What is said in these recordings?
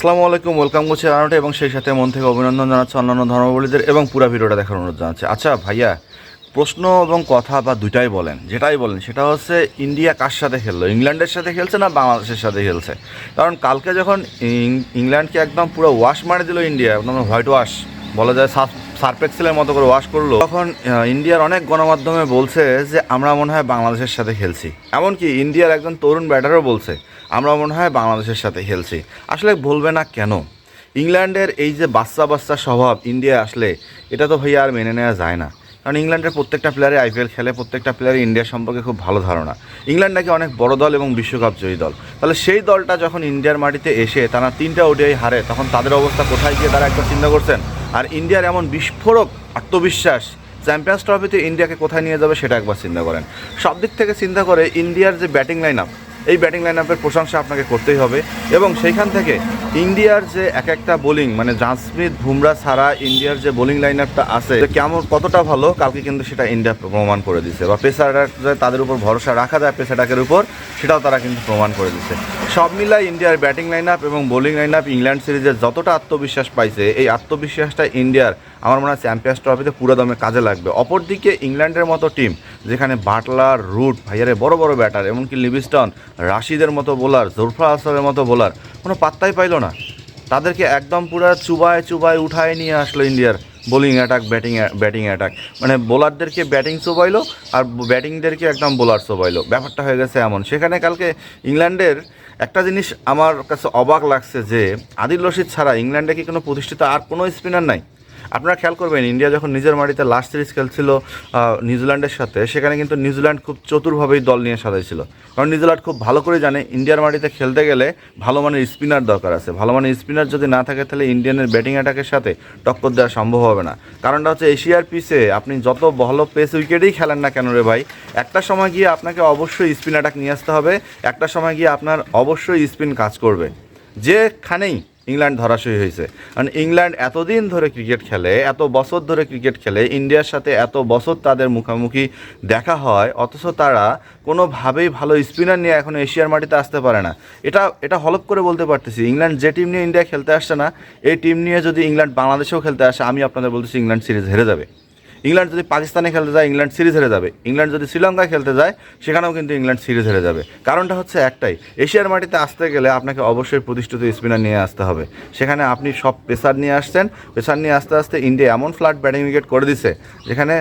আসসালামু আলাইকুম ওয়েলকাম করছি রানোটে এবং সেই সাথে মন থেকে অভিনন্দন জানাচ্ছে অন্যান্য ধর্মাবলীদের এবং পুরো ভিডিওটা দেখার অনুরোধ জানাচ্ছে। আচ্ছা ভাইয়া, প্রশ্ন এবং কথা বা দুটাই বলেন, যেটাই বলেন, সেটা হচ্ছে ইন্ডিয়া কার সাথে খেললো? ইংল্যান্ডের সাথে খেলছে না বাংলাদেশের সাথে খেলছে? কারণ কালকে যখন ইংল্যান্ডকে একদম পুরো ওয়াশ মারে দিল ইন্ডিয়া, একদম হোয়াইট ওয়াশ বলা যায় সার্পেক্সেলের মতো করে ওয়াশ করল। তখন ইন্ডিয়ার অনেক গণমাধ্যমে বলছে যে, আমরা মনে হয় বাংলাদেশের সাথে খেলছি। এমনকি ইন্ডিয়ার একজন তরুণ ব্যাটারও বলছে, আমরা মনে হয় বাংলাদেশের সাথে খেলছি। আসলে বলবে না কেন? ইংল্যান্ডের এই যে বাচ্চা বাচ্চা স্বভাব ইন্ডিয়া আসলে, এটা তো ভাইয়া আর মেনে নেওয়া যায় না। কারণ ইংল্যান্ডের প্রত্যেকটা প্লেয়ারে আইপিএল খেলে, প্রত্যেকটা প্লেয়ারে ইন্ডিয়া সম্পর্কে খুব ভালো ধারণা। ইংল্যান্ড নাকি অনেক বড় দল এবং বিশ্বকাপ জয়ী দল। তাহলে সেই দলটা যখন ইন্ডিয়ার মাটিতে এসে, তারা তিনটা ওডিআই হারে, তখন তাদের অবস্থা কোথায় গিয়ে তারা একবার চিন্তা করছেন? আর ইন্ডিয়ার এমন বিস্ফোরক আত্মবিশ্বাস চ্যাম্পিয়ন্স ট্রফিতে ইন্ডিয়াকে কোথায় নিয়ে যাবে সেটা একবার চিন্তা করেন। সব দিক থেকে চিন্তা করে ইন্ডিয়ার যে ব্যাটিং লাইন আপ এই ব্যাটিং লাইন আপের প্রশংসা আপনাকে করতেই হবে এবং সেইখান থেকে ইন্ডিয়ার যে এক একটা বোলিং মানে জাসপ্রীত বুমরা ছাড়া ইন্ডিয়ার যে বোলিং লাইন আপটা আছে কেমন, কতটা ভালো, কালকে কিন্তু সেটা ইন্ডিয়া প্রমাণ করে দিছে বা পেসাররা তাদের উপর ভরসা রাখা যায় পেসারটাকের উপর, সেটাও তারা কিন্তু প্রমাণ করে দিচ্ছে সব মিলাই ইন্ডিয়ার ব্যাটিং লাইন আপ এবং বোলিং লাইন আপ ইংল্যান্ড সিরিজে যতটা আত্মবিশ্বাস পাইছে, এই আত্মবিশ্বাসটা ইন্ডিয়ার, আমার মনে হয় চ্যাম্পিয়ন্স ট্রফিতে পুরো দমে কাজে লাগবে। অপরদিকে ইংল্যান্ডের মতো টিম যেখানে বাটলার, রুট, ভাইয়ারে বড় বড় ব্যাটার, এমনকি লিভিস্টন, রাশিদের মতো বোলার জোরফা আসরের মতো বোলার, কোনো পাত্তাই পাইলো না। তাদেরকে একদম পুরো চুবায় চুবায় উঠায় নিয়ে আসলো ইন্ডিয়ার bowling attack, batting batting attack. মানে বোলারদেরকে ব্যাটিং চোবাইলো আর ব্যাটিংদেরকে একদম বোলার চোবাইলো। ব্যাপারটা হয়ে গেছে এমন। সেখানে কালকে ইংল্যান্ডের একটা জিনিস আমার কাছে অবাক লাগছে যে, আদিল রশিদ ছাড়া ইংল্যান্ডে কি কোনো প্রতিষ্ঠিত আর কোনো স্পিনার নাই? আপনারা খেয়াল করবেন, ইন্ডিয়া যখন নিজের মাটিতে লাস্ট সিরিজ খেলছিল নিউজিল্যান্ডের সাথে, সেখানে কিন্তু নিউজিল্যান্ড খুব চতুরভাবেই দল নিয়ে সাজাইছিল। কারণ নিউজিল্যান্ড খুব ভালো করে জানে, ইন্ডিয়ার মাটিতে খেলতে গেলে ভালো মানের স্পিনার দরকার আছে। ভালো মানের স্পিনার যদি না থাকে, তাহলে ইন্ডিয়ানের ব্যাটিং অ্যাটাকের সাথে টক্কর দেওয়া সম্ভব হবে না। কারণটা হচ্ছে এশিয়ার পিসে আপনি যত ভালো পেস উইকেটেই খেলেন না কেন রে ভাই, একটা সময় গিয়ে আপনাকে অবশ্যই স্পিন অ্যাটাক নিয়ে আসতে হবে, একটা সময় গিয়ে আপনার অবশ্যই স্পিন কাজ করবে। যেখানেই ইংল্যান্ড ধরাশয়ী হয়েছে। কারণ ইংল্যান্ড এতদিন ধরে ক্রিকেট খেলে, এত বছর ধরে ক্রিকেট খেলে, ইন্ডিয়ার সাথে এত বছর তাদের মুখোমুখি দেখা হয়, অথচ তারা কোনোভাবেই ভালো স্পিনার নিয়ে এখন এশিয়ার মাটিতে আসতে পারে না। এটা এটা হলপ করে বলতে পারতেছি, ইংল্যান্ড যে টিম নিয়ে ইন্ডিয়া খেলতে আসছে না, এই টিম নিয়ে যদি ইংল্যান্ড বাংলাদেশেও খেলতে আসে, আমি আপনাদের বলতেছি ইংল্যান্ড সিরিজ হেরে যাবে। ইংল্যান্ড যদি পাকিস্তানে খেলতে যায়, ইংল্যান্ড সিরিজ হেরে যাবে। ইংল্যান্ড যদি শ্রীলঙ্কায় খেলতে যায়, সেখানেও কিন্তু ইংল্যান্ড সিরিজ হেরে যাবে। কারণটা হচ্ছে একটাই, এশিয়ার মাটিতে আসতে গেলে আপনাকে অবশ্যই প্রতিষ্ঠিত স্পিনার নিয়ে আসতে হবে। সেখানে আপনি সব পেসার নিয়ে আসছেন। পেসার নিয়ে আসতে আসতে ইন্ডিয়া এমন ফ্ল্যাট ব্যাটিং উইকেট করে দিছে, যেখানে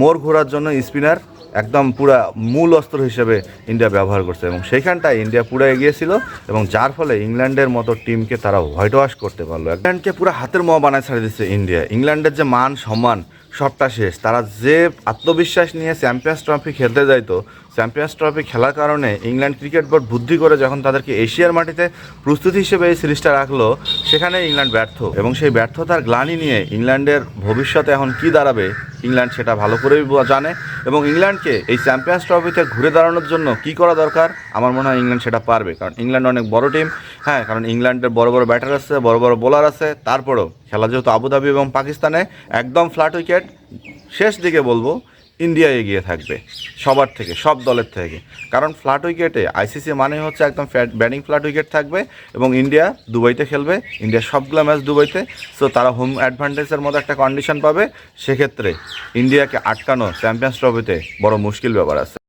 মোড় ঘোরার জন্য স্পিনার একদম পুরা মূল অস্ত্র হিসেবে ইন্ডিয়া ব্যবহার করছে। এবং সেইখানটায় ইন্ডিয়া পুরো এগিয়েছিল এবং যার ফলে ইংল্যান্ডের মতো টিমকে তারা হোয়াইট ওয়াশ করতে পারল। ইংল্যান্ডকে পুরো হাতের মোয়া বানায় ছাড়ে দিচ্ছে ইন্ডিয়া। ইংল্যান্ডের যে মান, সম্মান সবটা শেষ। তারা যে আত্মবিশ্বাস নিয়ে চ্যাম্পিয়ন্স ট্রফি খেলতে যাইতো চ্যাম্পিয়ন্স ট্রফি খেলার কারণে ইংল্যান্ড ক্রিকেট বোর্ড বুদ্ধি করে যখন তাদেরকে এশিয়ার মাটিতে প্রস্তুতি হিসেবে এই সিরিজটা রাখল, সেখানে ইংল্যান্ড ব্যর্থ। এবং সেই ব্যর্থতার গ্লানি নিয়ে ইংল্যান্ডের ভবিষ্যতে এখন কি দাঁড়াবে, ইংল্যান্ড সেটা ভালো করেই জানে। এবং ইংল্যান্ডকে এই চ্যাম্পিয়ন্স ট্রফিতে ঘুরে দাঁড়ানোর জন্য কি করা দরকার, আমার মনে হয় ইংল্যান্ড সেটা পারবে। কারণ ইংল্যান্ড অনেক বড় টিম। হ্যাঁ কারণ ইংল্যান্ডের বড় বড় ব্যাটার আছে, বড় বড় বোলার আছে, তারপরেও খেলা যেহেতু আবুধাবি এবং পাকিস্তানে একদম ফ্ল্যাট উইকেট, শেষ দিকে বলব ইন্ডিয়া এগিয়ে থাকবে, সবার থেকে, সব দলের থেকে। কারণ ফ্ল্যাট উইকেটে আইসিসি মানে হচ্ছে একদম ব্যাটিং ফ্ল্যাট উইকেট থাকবে এবং ইন্ডিয়া দুবাইতে খেলবে ইন্ডিয়া সবগুলো ম্যাচ দুবাইতে। সো তারা হোম অ্যাডভান্টেজের মতো একটা কন্ডিশন পাবে। সেক্ষেত্রে ইন্ডিয়াকে আটকানো চ্যাম্পিয়ন্স ট্রফিতে বড় মুশকিল ব্যাপার আছে।